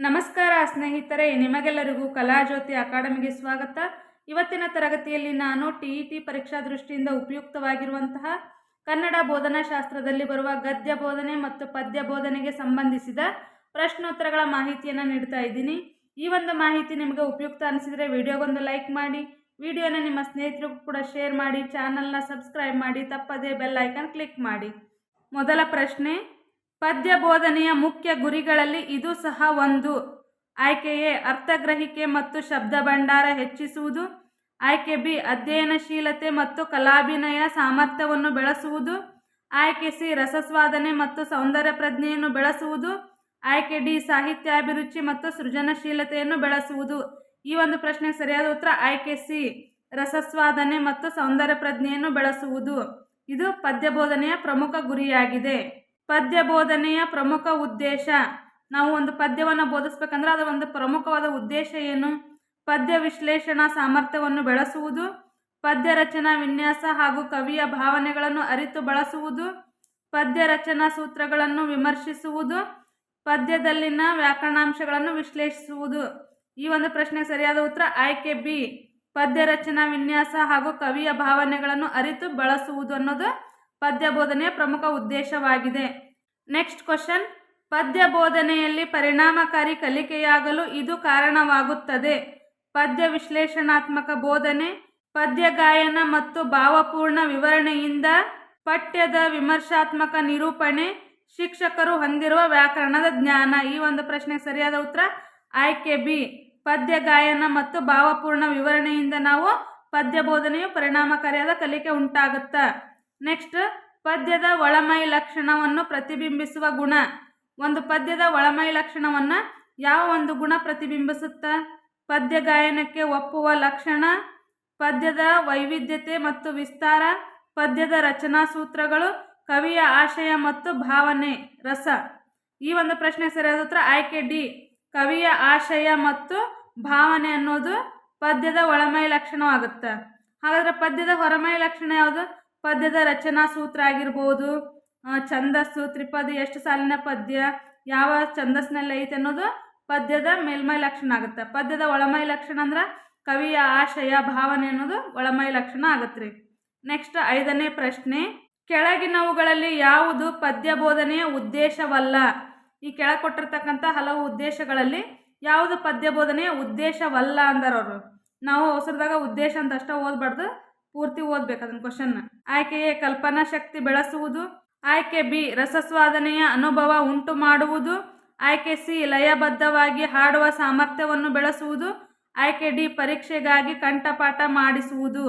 ನಮಸ್ಕಾರ ಸ್ನೇಹಿತರೆ, ನಿಮಗೆಲ್ಲರಿಗೂ ಕಲಾಜ್ಯೋತಿ ಅಕಾಡೆಮಿಗೆ ಸ್ವಾಗತ. ಇವತ್ತಿನ ತರಗತಿಯಲ್ಲಿ ನಾನು ಟಿ ಇ ಟಿ ಪರೀಕ್ಷಾ ದೃಷ್ಟಿಯಿಂದ ಉಪಯುಕ್ತವಾಗಿರುವಂತಹ ಕನ್ನಡ ಬೋಧನಾ ಶಾಸ್ತ್ರದಲ್ಲಿ ಬರುವ ಗದ್ಯ ಬೋಧನೆ ಮತ್ತು ಪದ್ಯ ಬೋಧನೆಗೆ ಸಂಬಂಧಿಸಿದ ಪ್ರಶ್ನೋತ್ತರಗಳ ಮಾಹಿತಿಯನ್ನು ನೀಡ್ತಾ ಇದ್ದೀನಿ. ಈ ಒಂದು ಮಾಹಿತಿ ನಿಮಗೆ ಉಪಯುಕ್ತ ಅನಿಸಿದರೆ ವಿಡಿಯೋಗೊಂದು ಲೈಕ್ ಮಾಡಿ, ವಿಡಿಯೋನ ನಿಮ್ಮ ಸ್ನೇಹಿತರಿಗೂ ಕೂಡ ಶೇರ್ ಮಾಡಿ, ಚಾನಲ್ನ ಸಬ್ಸ್ಕ್ರೈಬ್ ಮಾಡಿ, ತಪ್ಪದೇ ಬೆಲ್ ಐಕಾನ್ ಕ್ಲಿಕ್ ಮಾಡಿ. ಮೊದಲ ಪ್ರಶ್ನೆ ಪದ್ಯ ಬೋಧನೆಯ ಮುಖ್ಯ ಗುರಿಗಳಲ್ಲಿ ಇದು ಸಹ ಒಂದು. ಆಯ್ಕೆಯೇ ಅರ್ಥಗ್ರಹಿಕೆ ಮತ್ತು ಶಬ್ದ ಭಂಡಾರ ಹೆಚ್ಚಿಸುವುದು. ಆಯ್ಕೆ ಬಿ ಅಧ್ಯಯನಶೀಲತೆ ಮತ್ತು ಕಲಾಭಿನಯ ಸಾಮರ್ಥ್ಯವನ್ನು ಬೆಳೆಸುವುದು. ಆಯ್ಕೆ ಸಿ ರಸಸ್ವಾದನೆ ಮತ್ತು ಸೌಂದರ್ಯ ಪ್ರಜ್ಞೆಯನ್ನು ಬೆಳೆಸುವುದು. ಆಯ್ಕೆ ಡಿ ಸಾಹಿತ್ಯಾಭಿರುಚಿ ಮತ್ತು ಸೃಜನಶೀಲತೆಯನ್ನು ಬೆಳೆಸುವುದು. ಈ ಒಂದು ಪ್ರಶ್ನೆಗೆ ಸರಿಯಾದ ಉತ್ತರ ಆಯ್ಕೆ ಸಿ ರಸಸ್ವಾದನೆ ಮತ್ತು ಸೌಂದರ್ಯ ಪ್ರಜ್ಞೆಯನ್ನು ಬೆಳೆಸುವುದು. ಇದು ಪದ್ಯ ಬೋಧನೆಯ ಪ್ರಮುಖ ಗುರಿಯಾಗಿದೆ. ಪದ್ಯ ಬೋಧನೆಯ ಪ್ರಮುಖ ಉದ್ದೇಶ. ನಾವು ಒಂದು ಪದ್ಯವನ್ನು ಬೋಧಿಸ್ಬೇಕಂದ್ರೆ ಅದರ ಒಂದು ಪ್ರಮುಖವಾದ ಉದ್ದೇಶ ಏನು? ಪದ್ಯ ವಿಶ್ಲೇಷಣಾ ಸಾಮರ್ಥ್ಯವನ್ನು ಬೆಳೆಸುವುದು, ಪದ್ಯ ರಚನಾ ವಿನ್ಯಾಸ ಹಾಗೂ ಕವಿಯ ಭಾವನೆಗಳನ್ನು ಅರಿತು ಬಳಸುವುದು, ಪದ್ಯ ರಚನಾ ಸೂತ್ರಗಳನ್ನು ವಿಮರ್ಶಿಸುವುದು, ಪದ್ಯದಲ್ಲಿನ ವ್ಯಾಕರಣಾಂಶಗಳನ್ನು ವಿಶ್ಲೇಷಿಸುವುದು. ಈ ಒಂದು ಪ್ರಶ್ನೆಗೆ ಸರಿಯಾದ ಉತ್ತರ ಆಯ್ಕೆ ಬಿ. ಪದ್ಯ ರಚನಾ ವಿನ್ಯಾಸ ಹಾಗೂ ಕವಿಯ ಭಾವನೆಗಳನ್ನು ಅರಿತು ಬಳಸುವುದು ಅನ್ನೋದು ಪದ್ಯ ಬೋಧನೆಯ ಪ್ರಮುಖ ಉದ್ದೇಶವಾಗಿದೆ. ನೆಕ್ಸ್ಟ್ ಕ್ವಶನ್ ಪದ್ಯ ಬೋಧನೆಯಲ್ಲಿ ಪರಿಣಾಮಕಾರಿ ಕಲಿಕೆಯಾಗಲು ಇದು ಕಾರಣವಾಗುತ್ತದೆ. ಪದ್ಯ ವಿಶ್ಲೇಷಣಾತ್ಮಕ ಬೋಧನೆ, ಪದ್ಯ ಗಾಯನ ಮತ್ತು ಭಾವಪೂರ್ಣ ವಿವರಣೆಯಿಂದ ಪಠ್ಯದ ವಿಮರ್ಶಾತ್ಮಕ ನಿರೂಪಣೆ ಶಿಕ್ಷಕರು ಹೊಂದಿರುವ ವ್ಯಾಕರಣದ ಜ್ಞಾನ. ಈ ಒಂದು ಪ್ರಶ್ನೆ ಸರಿಯಾದ ಉತ್ತರ? ಆಯ್ಕೆ ಬಿ. ಪದ್ಯ ಗಾಯನ ಮತ್ತು ಭಾವಪೂರ್ಣ ವಿವರಣೆಯಿಂದ ನಾವು ಪದ್ಯ ಬೋಧನೆಯು ಪರಿಣಾಮಕಾರಿಯಾದ ಕಲಿಕೆ ಉಂಟಾಗುತ್ತಾ? ನೆಕ್ಸ್ಟ್ ಪದ್ಯದ ಒಳಮೈ ಲಕ್ಷಣವನ್ನು ಪ್ರತಿಬಿಂಬಿಸುವ ಗುಣ. ಒಂದು ಪದ್ಯದ ಒಳಮೈ ಲಕ್ಷಣವನ್ನು ಯಾವ ಒಂದು ಗುಣ ಪ್ರತಿಬಿಂಬಿಸುತ್ತಾ? ಪದ್ಯ ಗಾಯನಕ್ಕೆ ಒಪ್ಪುವ ಲಕ್ಷಣ, ಪದ್ಯದ ವೈವಿಧ್ಯತೆ ಮತ್ತು ವಿಸ್ತಾರ, ಪದ್ಯದ ರಚನಾ ಸೂತ್ರಗಳು, ಕವಿಯ ಆಶಯ ಮತ್ತು ಭಾವನೆ, ರಸ. ಈ ಒಂದು ಪ್ರಶ್ನೆ ಸರಿಯಾದ ಉತ್ತರ ಆಯ್ಕೆ ಡಿ. ಕವಿಯ ಆಶಯ ಮತ್ತು ಭಾವನೆ ಅನ್ನೋದು ಪದ್ಯದ ಒಳಮೈ ಲಕ್ಷಣವಾಗುತ್ತೆ. ಹಾಗಾದರೆ ಪದ್ಯದ ಹೊರಮೈ ಲಕ್ಷಣ ಯಾವುದು? ಪದ್ಯದ ರಚನಾ ಸೂತ್ರ ಆಗಿರ್ಬೋದು ಛಂದಸ್ಸು, ತ್ರಿಪದಿ, ಎಷ್ಟು ಸಾಲಿನ ಪದ್ಯ, ಯಾವ ಛಂದಸ್ನಲ್ಲಿ ಐತೆ ಅನ್ನೋದು ಪದ್ಯದ ಮೇಲ್ಮೈ ಲಕ್ಷಣ ಆಗುತ್ತೆ. ಪದ್ಯದ ಒಳಮೈ ಲಕ್ಷಣ ಅಂದ್ರೆ ಕವಿಯ ಆಶಯ, ಭಾವನೆ ಅನ್ನೋದು ಒಳಮೈ ಲಕ್ಷಣ ಆಗತ್ತೆ ನೆಕ್ಸ್ಟ್ ಐದನೇ ಪ್ರಶ್ನೆ, ಕೆಳಗಿನವುಗಳಲ್ಲಿ ಯಾವುದು ಪದ್ಯ ಬೋಧನೆಯ ಉದ್ದೇಶವಲ್ಲ? ಈ ಕೆಳಕೊಟ್ಟಿರ್ತಕ್ಕಂಥ ಹಲವು ಉದ್ದೇಶಗಳಲ್ಲಿ ಯಾವುದು ಪದ್ಯ ಬೋಧನೆಯ ಉದ್ದೇಶವಲ್ಲ ಅಂದರವರು ನಾವು ಅವಸರದಾಗ ಉದ್ದೇಶ ಅಂತ ಅಷ್ಟೇ ಓದ್ಬಾರ್ದು. ಪೂರ್ತಿ ಓದ್ಬೇಕು ಅದನ್ನ ಕ್ವಶನ್ ಆಯ್ಕೆ ಎ ಕಲ್ಪನಾ ಶಕ್ತಿ ಬೆಳೆಸುವುದು. ಆಯ್ಕೆ ಬಿ, ರಸಸ್ವಾದನೆಯ ಅನುಭವ ಉಂಟು ಮಾಡುವುದು. ಆಯ್ಕೆ ಸಿ, ಲಯಬದ್ಧವಾಗಿ ಹಾಡುವ ಸಾಮರ್ಥ್ಯವನ್ನು ಬೆಳೆಸುವುದು. ಆಯ್ಕೆ ಡಿ, ಪರೀಕ್ಷೆಗಾಗಿ ಕಂಠಪಾಠ ಮಾಡಿಸುವುದು.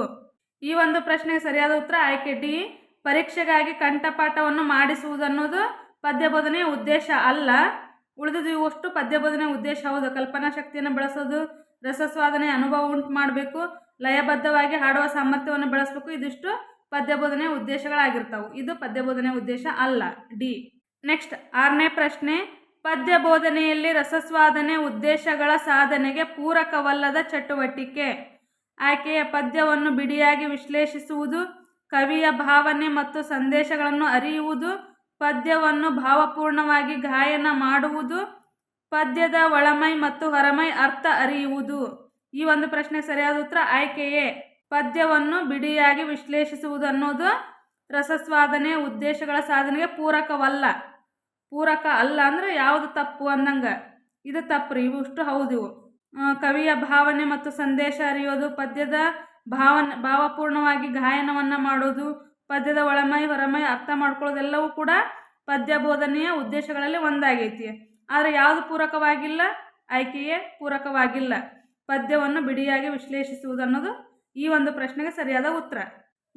ಈ ಒಂದು ಪ್ರಶ್ನೆಗೆ ಸರಿಯಾದ ಉತ್ತರ ಆಯ್ಕೆ ಡಿ, ಪರೀಕ್ಷೆಗಾಗಿ ಕಂಠಪಾಠವನ್ನು ಮಾಡಿಸುವುದು ಅನ್ನೋದು ಪದ್ಯ ಬೋಧನೆಯ ಉದ್ದೇಶ ಅಲ್ಲ. ಉಳಿದಿದ್ದು ಇವಷ್ಟು ಪದ್ಯ ಬೋಧನೆಯ ಉದ್ದೇಶ ಹೌದು. ಕಲ್ಪನಾ ಶಕ್ತಿಯನ್ನು ಬೆಳೆಸೋದು ರಸಸ್ವಾದನೆ ಅನುಭವ ಉಂಟು ಮಾಡಬೇಕು. ಲಯಬದ್ಧವಾಗಿ ಹಾಡುವ ಸಾಮರ್ಥ್ಯವನ್ನು ಬೆಳೆಸಬೇಕು. ಇದಿಷ್ಟು ಪದ್ಯ ಬೋಧನೆಯ ಉದ್ದೇಶಗಳಾಗಿರ್ತಾವೆ. ಇದು ಪದ್ಯ ಬೋಧನೆಯ ಉದ್ದೇಶ ಅಲ್ಲ. ಡಿ. ನೆಕ್ಸ್ಟ್, ಆರನೇ ಪ್ರಶ್ನೆ. ಪದ್ಯ ಬೋಧನೆಯಲ್ಲಿ ರಸಸ್ವಾದನೆ ಉದ್ದೇಶಗಳ ಸಾಧನೆಗೆ ಪೂರಕವಲ್ಲದ ಚಟುವಟಿಕೆ. ಆಕೆಯ ಪದ್ಯವನ್ನು ಬಿಡಿಯಾಗಿ ವಿಶ್ಲೇಷಿಸುವುದು, ಕವಿಯ ಭಾವನೆ ಮತ್ತು ಸಂದೇಶಗಳನ್ನು ಅರಿಯುವುದು, ಪದ್ಯವನ್ನು ಭಾವಪೂರ್ಣವಾಗಿ ಗಾಯನ ಮಾಡುವುದು, ಪದ್ಯದ ಒಳಮೈ ಮತ್ತು ಹೊರಮೈ ಅರ್ಥ ಅರಿಯುವುದು. ಈ ಒಂದು ಪ್ರಶ್ನೆ ಸರಿಯಾದ ಉತ್ತರ ಆಯ್ಕೆಯೇ. ಪದ್ಯವನ್ನು ಬಿಡಿಯಾಗಿ ವಿಶ್ಲೇಷಿಸುವುದು ಅನ್ನೋದು ರಸಸ್ವಾದನೆ ಉದ್ದೇಶಗಳ ಸಾಧನೆಗೆ ಪೂರಕವಲ್ಲ. ಪೂರಕ ಅಲ್ಲ ಅಂದರೆ ಯಾವುದು ತಪ್ಪು ಅಂದಂಗೆ. ಇದು ತಪ್ಪು ರೀ, ಇವಿಷ್ಟು ಹೌದು ಇವು. ಕವಿಯ ಭಾವನೆ ಮತ್ತು ಸಂದೇಶ ಅರಿಯೋದು, ಪದ್ಯದ ಭಾವನೆ, ಭಾವಪೂರ್ಣವಾಗಿ ಗಾಯನವನ್ನು ಮಾಡೋದು, ಪದ್ಯದ ಒಳಮೈ, ಹೊರಮೈ ಅರ್ಥ ಮಾಡ್ಕೊಳ್ಳೋದೆಲ್ಲವೂ ಕೂಡ ಪದ್ಯ ಬೋಧನೆಯ ಉದ್ದೇಶಗಳಲ್ಲಿ ಒಂದಾಗೈತಿ. ಆದರೆ ಯಾವುದು ಪೂರಕವಾಗಿಲ್ಲ? ಆಯ್ಕೆಯೇ ಪೂರಕವಾಗಿಲ್ಲ. ಪದ್ಯವನ್ನು ಬಿಡಿಯಾಗಿ ವಿಶ್ಲೇಷಿಸುವುದು ಅನ್ನೋದು ಈ ಒಂದು ಪ್ರಶ್ನೆಗೆ ಸರಿಯಾದ ಉತ್ತರ.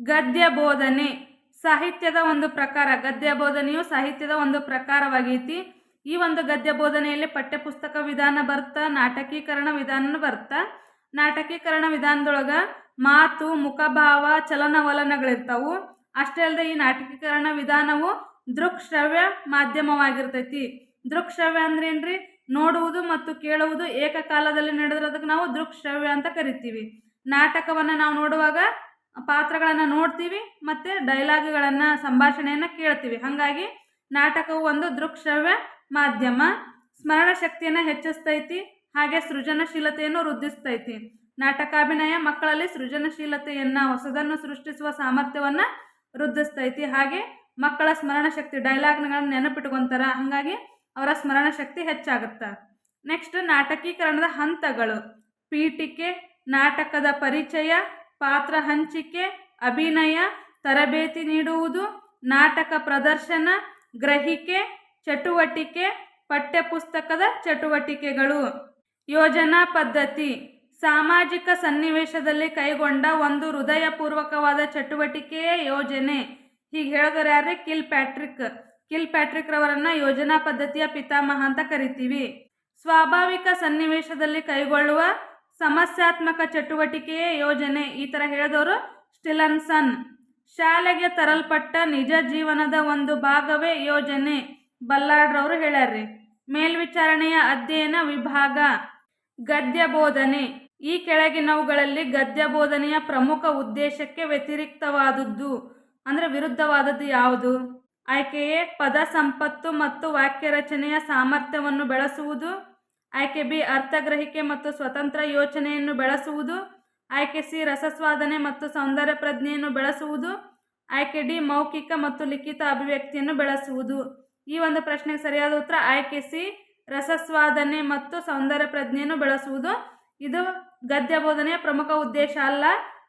ಗದ್ಯ ಬೋಧನೆ. ಸಾಹಿತ್ಯದ ಒಂದು ಪ್ರಕಾರ, ಗದ್ಯ ಬೋಧನೆಯು ಸಾಹಿತ್ಯದ ಒಂದು ಪ್ರಕಾರವಾಗೈತಿ. ಈ ಒಂದು ಗದ್ಯ ಬೋಧನೆಯಲ್ಲಿ ಪಠ್ಯಪುಸ್ತಕ ವಿಧಾನ ಬರ್ತಾ, ನಾಟಕೀಕರಣ ವಿಧಾನ ಬರ್ತಾ. ನಾಟಕೀಕರಣ ವಿಧಾನದೊಳಗೆ ಮಾತು, ಮುಖಭಾವ, ಚಲನವಲನಗಳಿರ್ತಾವು. ಅಷ್ಟೇ ಅಲ್ಲದೆ ಈ ನಾಟಕೀಕರಣ ವಿಧಾನವು ದೃಕ್ಶ್ರವ್ಯ ಮಾಧ್ಯಮವಾಗಿರ್ತೈತಿ. ದೃಕ್ಶ್ರವ್ಯ ಅಂದ್ರೆ ಏನ್ರಿ ನೋಡುವುದು ಮತ್ತು ಕೇಳುವುದು ಏಕಕಾಲದಲ್ಲಿ ನಡೆದಿರೋದಕ್ಕೆ ನಾವು ದೃಕ್ಶ್ರವ್ಯ ಅಂತ ಕರಿತೀವಿ. ನಾಟಕವನ್ನು ನಾವು ನೋಡುವಾಗ ಪಾತ್ರಗಳನ್ನು ನೋಡ್ತೀವಿ ಮತ್ತು ಡೈಲಾಗ್ಗಳನ್ನು, ಸಂಭಾಷಣೆಯನ್ನು ಕೇಳ್ತೀವಿ. ಹಾಗಾಗಿ ನಾಟಕವು ಒಂದು ದೃಕ್ಶ್ರವ್ಯ ಮಾಧ್ಯಮ. ಸ್ಮರಣ ಶಕ್ತಿಯನ್ನು ಹೆಚ್ಚಿಸ್ತೈತಿ, ಹಾಗೆ ಸೃಜನಶೀಲತೆಯನ್ನು ವೃದ್ಧಿಸ್ತೈತಿ. ನಾಟಕಾಭಿನಯ ಮಕ್ಕಳಲ್ಲಿ ಸೃಜನಶೀಲತೆಯನ್ನು, ಹೊಸದನ್ನು ಸೃಷ್ಟಿಸುವ ಸಾಮರ್ಥ್ಯವನ್ನು ವೃದ್ಧಿಸ್ತೈತಿ. ಹಾಗೆ ಮಕ್ಕಳ ಸ್ಮರಣ ಶಕ್ತಿ ಡೈಲಾಗ್ಗಳನ್ನು ನೆನಪಿಟ್ಕೊತಾರ. ಹಾಗಾಗಿ ಅವರ ಸ್ಮರಣ ಶಕ್ತಿ ಹೆಚ್ಚಾಗುತ್ತೆ? ನೆಕ್ಸ್ಟ್ ನಾಟಕೀಕರಣದ ಹಂತಗಳು. ಪೀಠಿಕೆ, ನಾಟಕದ ಪರಿಚಯ, ಪಾತ್ರ ಹಂಚಿಕೆ, ಅಭಿನಯ, ತರಬೇತಿ ನೀಡುವುದು, ನಾಟಕ ಪ್ರದರ್ಶನ, ಗ್ರಹಿಕೆ, ಚಟುವಟಿಕೆ, ಪಠ್ಯಪುಸ್ತಕದ ಚಟುವಟಿಕೆಗಳು. ಯೋಜನಾ ಪದ್ಧತಿ. ಸಾಮಾಜಿಕ ಸನ್ನಿವೇಶದಲ್ಲಿ ಕೈಗೊಂಡ ಒಂದು ಹೃದಯಪೂರ್ವಕವಾದ ಚಟುವಟಿಕೆಯೇ ಯೋಜನೆ. ಹೀಗೆ ಹೇಳಿದ್ರೆ ಯಾರೇ ಕಿಲ್ ಪ್ಯಾಟ್ರಿಕ್ ಕಿಲ್ ಪ್ಯಾಟ್ರಿಕ್ ರವರನ್ನ ಯೋಜನಾ ಪದ್ಧತಿಯ ಪಿತಾಮಹ ಅಂತ ಕರಿತೀವಿ. ಸ್ವಾಭಾವಿಕ ಸನ್ನಿವೇಶದಲ್ಲಿ ಕೈಗೊಳ್ಳುವ ಸಮಸ್ಯಾತ್ಮಕ ಚಟುವಟಿಕೆಯೇ ಯೋಜನೆ, ಈ ಥರ ಹೇಳಿದವರು ಸ್ಟಿಲನ್ಸನ್. ಶಾಲೆಗೆ ತರಲ್ಪಟ್ಟ ನಿಜ ಜೀವನದ ಒಂದು ಭಾಗವೇ ಯೋಜನೆ ಬಲ್ಲಾಡ್ರವರು ಹೇಳ್ಯಾರ್ರಿ. ಮೇಲ್ವಿಚಾರಣೆಯ ಅಧ್ಯಯನ ವಿಭಾಗ ಗದ್ಯ ಬೋಧನೆ ಈ ಕೆಳಗಿನವುಗಳಲ್ಲಿ ಗದ್ಯ ಬೋಧನೆಯ ಪ್ರಮುಖ ಉದ್ದೇಶಕ್ಕೆ ವ್ಯತಿರಿಕ್ತವಾದದ್ದು, ಅಂದರೆ ವಿರುದ್ಧವಾದದ್ದು ಯಾವುದು? ಆಯ್ಕೆ ಎ ಪದ ಸಂಪತ್ತು ಮತ್ತು ವಾಕ್ಯ ರಚನೆಯ ಸಾಮರ್ಥ್ಯವನ್ನು ಬೆಳೆಸುವುದು, ಆಯ್ಕೆ ಬಿ ಅರ್ಥಗ್ರಹಿಕೆ ಮತ್ತು ಸ್ವತಂತ್ರ ಯೋಚನೆಯನ್ನು ಬೆಳೆಸುವುದು, ಆಯ್ಕೆ ಸಿ ರಸಸ್ವಾದನೆ ಮತ್ತು ಸೌಂದರ್ಯ ಪ್ರಜ್ಞೆಯನ್ನು ಬೆಳೆಸುವುದು, ಆಯ್ಕೆ ಡಿ ಮೌಖಿಕ ಮತ್ತು ಲಿಖಿತ ಅಭಿವ್ಯಕ್ತಿಯನ್ನು ಬೆಳೆಸುವುದು. ಈ ಒಂದು ಪ್ರಶ್ನೆಗೆ ಸರಿಯಾದ ಉತ್ತರ ಆಯ್ಕೆ ಸಿ ರಸಸ್ವಾದನೆ ಮತ್ತು ಸೌಂದರ್ಯ ಪ್ರಜ್ಞೆಯನ್ನು ಬೆಳೆಸುವುದು. ಇದು ಗದ್ಯ ಬೋಧನೆಯ ಪ್ರಮುಖ ಉದ್ದೇಶ ಅಲ್ಲ,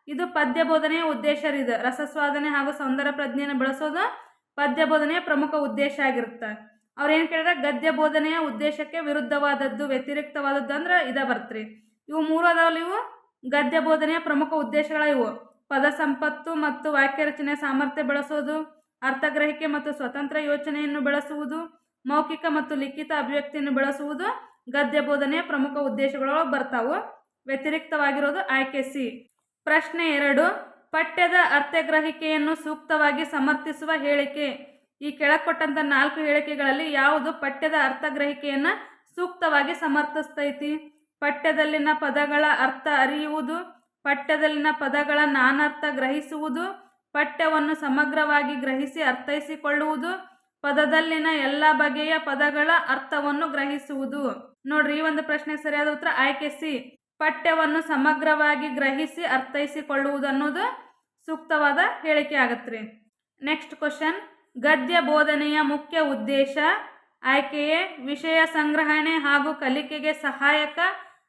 ಇದು ಪದ್ಯ ಬೋಧನೆಯ ಉದ್ದೇಶ ಇದು. ರಸಸ್ವಾದನೆ ಹಾಗೂ ಸೌಂದರ್ಯ ಪ್ರಜ್ಞೆಯನ್ನು ಬೆಳೆಸೋದು ಪದ್ಯ ಬೋಧನೆಯ ಪ್ರಮುಖ ಉದ್ದೇಶ ಆಗಿರುತ್ತೆ. ಅವ್ರು ಏನು ಕೇಳಿದ್ರೆ ಗದ್ಯ ಬೋಧನೆಯ ಉದ್ದೇಶಕ್ಕೆ ವಿರುದ್ಧವಾದದ್ದು, ವ್ಯತಿರಿಕ್ತವಾದದ್ದು ಅಂದ್ರೆ ಇದ ಬರ್ತ್ರಿ. ಇವು ಮೂರು ಅದಾವಲ್ಲ ಇವು? ಗದ್ಯ ಬೋಧನೆಯ ಪ್ರಮುಖ ಉದ್ದೇಶಗಳ ಇವು. ಪದ ಸಂಪತ್ತು ಮತ್ತು ವಾಕ್ಯ ರಚನೆ ಸಾಮರ್ಥ್ಯ ಬೆಳೆಸೋದು, ಅರ್ಥಗ್ರಹಿಕೆ ಮತ್ತು ಸ್ವತಂತ್ರ ಯೋಚನೆಯನ್ನು ಬೆಳೆಸುವುದು, ಮೌಖಿಕ ಮತ್ತು ಲಿಖಿತ ಅಭಿವ್ಯಕ್ತಿಯನ್ನು ಬೆಳೆಸುವುದು ಗದ್ಯ ಬೋಧನೆಯ ಪ್ರಮುಖ ಉದ್ದೇಶಗಳು ಬರ್ತಾವು. ವ್ಯತಿರಿಕ್ತವಾಗಿರೋದು ಆಯ್ಕೆ ಸಿ. ಪ್ರಶ್ನೆ ಎರಡು. ಪಠ್ಯದ ಅರ್ಥಗ್ರಹಿಕೆಯನ್ನು ಸೂಕ್ತವಾಗಿ ಸಮರ್ಥಿಸುವ ಹೇಳಿಕೆ. ಈ ಕೆಳಕೊಟ್ಟಂಥ ನಾಲ್ಕು ಹೇಳಿಕೆಗಳಲ್ಲಿ ಯಾವುದು ಪಠ್ಯದ ಅರ್ಥಗ್ರಹಿಕೆಯನ್ನು ಸೂಕ್ತವಾಗಿ ಸಮರ್ಥಿಸ್ತೈತಿ? ಪಠ್ಯದಲ್ಲಿನ ಪದಗಳ ಅರ್ಥ ಅರಿಯುವುದು, ಪಠ್ಯದಲ್ಲಿನ ಪದಗಳ ನಾನರ್ಥ ಗ್ರಹಿಸುವುದು, ಪಠ್ಯವನ್ನು ಸಮಗ್ರವಾಗಿ ಗ್ರಹಿಸಿ ಅರ್ಥೈಸಿಕೊಳ್ಳುವುದು, ಪದದಲ್ಲಿನ ಎಲ್ಲ ಬಗೆಯ ಪದಗಳ ಅರ್ಥವನ್ನು ಗ್ರಹಿಸುವುದು. ನೋಡ್ರಿ, ಈ ಒಂದು ಪ್ರಶ್ನೆ ಸರಿಯಾದ ಉತ್ತರ ಆಯ್ಕೆ ಸಿ. ಪಠ್ಯವನ್ನು ಸಮಗ್ರವಾಗಿ ಗ್ರಹಿಸಿ ಅರ್ಥೈಸಿಕೊಳ್ಳುವುದು ಅನ್ನೋದು ಸೂಕ್ತವಾದ ಹೇಳಿಕೆ ಆಗತ್ರಿ. ನೆಕ್ಸ್ಟ್ ಕ್ವಶನ್ ಗದ್ಯ ಬೋಧನೆಯ ಮುಖ್ಯ ಉದ್ದೇಶ ಆಯ್ಕೆಯೇ ವಿಷಯ ಸಂಗ್ರಹಣೆ ಹಾಗೂ ಕಲಿಕೆಗೆ ಸಹಾಯಕ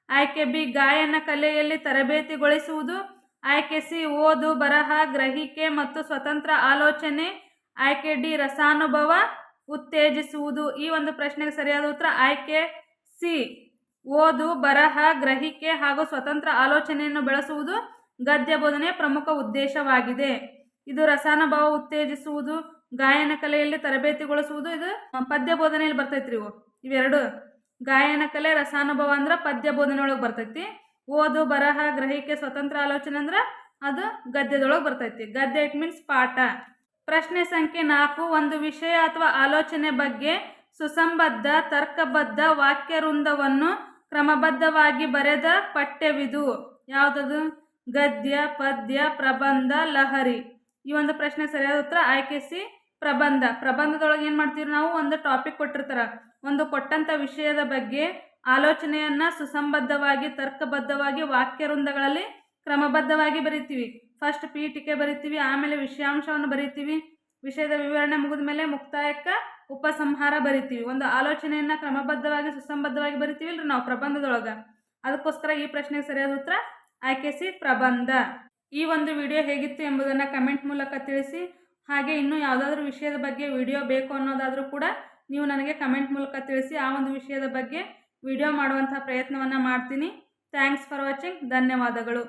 ಆಯ್ಕೆ ಬಿ ಗಾಯನ ಕಲೆಯಲ್ಲಿ ತರಬೇತಿಗೊಳಿಸುವುದು ಆಯ್ಕೆ ಸಿ ಓದು ಬರಹ ಗ್ರಹಿಕೆ ಮತ್ತು ಸ್ವತಂತ್ರ ಆಲೋಚನೆ ಆಯ್ಕೆ ಡಿ ರಸಾನುಭವ ಉತ್ತೇಜಿಸುವುದು ಈ ಒಂದು ಪ್ರಶ್ನೆಗೆ ಸರಿಯಾದ ಉತ್ತರ ಆಯ್ಕೆ ಸಿ ಓದು ಬರಹ ಗ್ರಹಿಕೆ ಹಾಗೂ ಸ್ವತಂತ್ರ ಆಲೋಚನೆಯನ್ನು ಬೆಳೆಸುವುದು ಗದ್ಯ ಬೋಧನೆ ಪ್ರಮುಖ ಉದ್ದೇಶವಾಗಿದೆ. ಇದು ರಸಾನುಭವ ಉತ್ತೇಜಿಸುವುದು, ಗಾಯನ ಕಲೆಯಲ್ಲಿ ತರಬೇತಿಗೊಳಿಸುವುದು, ಇದು ಪದ್ಯ ಬೋಧನೆಯಲ್ಲಿ ಬರ್ತೈತ್ರಿ ಇವು. ಇವೆರಡು. ಗಾಯನ ಕಲೆ, ರಸಾನುಭವ ಅಂದ್ರೆ ಪದ್ಯ ಬೋಧನೆ ಬರ್ತೈತಿ. ಓದು, ಬರಹ, ಗ್ರಹಿಕೆ, ಸ್ವತಂತ್ರ ಆಲೋಚನೆ ಅಂದ್ರೆ ಅದು ಗದ್ಯದೊಳಗೆ ಬರ್ತೈತಿ. ಗದ್ಯ ಇಟ್ ಮೀನ್ಸ್ ಪಾಠ. ಪ್ರಶ್ನೆ ಸಂಖ್ಯೆ ನಾಲ್ಕು, ಒಂದು ವಿಷಯ ಅಥವಾ ಆಲೋಚನೆ ಬಗ್ಗೆ ಸುಸಂಬದ್ಧ, ತರ್ಕಬದ್ಧ ವಾಕ್ಯವೃಂದವನ್ನು ಕ್ರಮಬದ್ಧವಾಗಿ ಬರೆದ ಪಠ್ಯವಿದು. ಯಾವುದದು? ಗದ್ಯ, ಪದ್ಯ, ಪ್ರಬಂಧ, ಲಹರಿ. ಈ ಒಂದು ಪ್ರಶ್ನೆ ಸರಿಯಾದ ಉತ್ತರ ಆಯ್ಕೆ ಸಿ ಪ್ರಬಂಧ. ಪ್ರಬಂಧದೊಳಗೆ ಏನು ಮಾಡ್ತೀವಿ ನಾವು? ಒಂದು ಟಾಪಿಕ್ ಕೊಟ್ಟಿರ್ತಾರ. ಒಂದು ಕೊಟ್ಟಂಥ ವಿಷಯದ ಬಗ್ಗೆ ಆಲೋಚನೆಯನ್ನು ಸುಸಂಬದ್ಧವಾಗಿ, ತರ್ಕಬದ್ಧವಾಗಿ, ವಾಕ್ಯವೃಂದಗಳಲ್ಲಿ ಕ್ರಮಬದ್ಧವಾಗಿ ಬರಿತೀವಿ. ಫಸ್ಟ್ ಪೀಠಿಕೆ ಬರಿತೀವಿ, ಆಮೇಲೆ ವಿಷಯಾಂಶವನ್ನು ಬರಿತೀವಿ. ವಿಷಯದ ವಿವರಣೆ ಮುಗಿದ ಮೇಲೆ ಮುಕ್ತಾಯಕ್ಕೆ ಉಪಸಂಹಾರ ಬರಿತೀವಿ. ಒಂದು ಆಲೋಚನೆಯನ್ನು ಕ್ರಮಬದ್ಧವಾಗಿ, ಸುಸಂಬದ್ಧವಾಗಿ ಬರಿತೀವಿ ಇಲ್ರಿ ನಾವು ಪ್ರಬಂಧದೊಳಗೆ. ಅದಕ್ಕೋಸ್ಕರ ಈ ಪ್ರಶ್ನೆಗೆ ಸರಿಯಾದ ಉತ್ತರ ಆಯ್ಕೆ ಸಿ ಪ್ರಬಂಧ. ಈ ಒಂದು ವಿಡಿಯೋ ಹೇಗಿತ್ತು ಎಂಬುದನ್ನು ಕಮೆಂಟ್ ಮೂಲಕ ತಿಳಿಸಿ. ಹಾಗೆ ಇನ್ನೂ ಯಾವುದಾದ್ರೂ ವಿಷಯದ ಬಗ್ಗೆ ವಿಡಿಯೋ ಬೇಕು ಅನ್ನೋದಾದರೂ ಕೂಡ ನೀವು ನನಗೆ ಕಮೆಂಟ್ ಮೂಲಕ ತಿಳಿಸಿ. ಆ ಒಂದು ವಿಷಯದ ಬಗ್ಗೆ ವಿಡಿಯೋ ಮಾಡುವಂಥ ಪ್ರಯತ್ನವನ್ನು ಮಾಡ್ತೀನಿ. Thanks for watching. ಧನ್ಯವಾದಗಳು.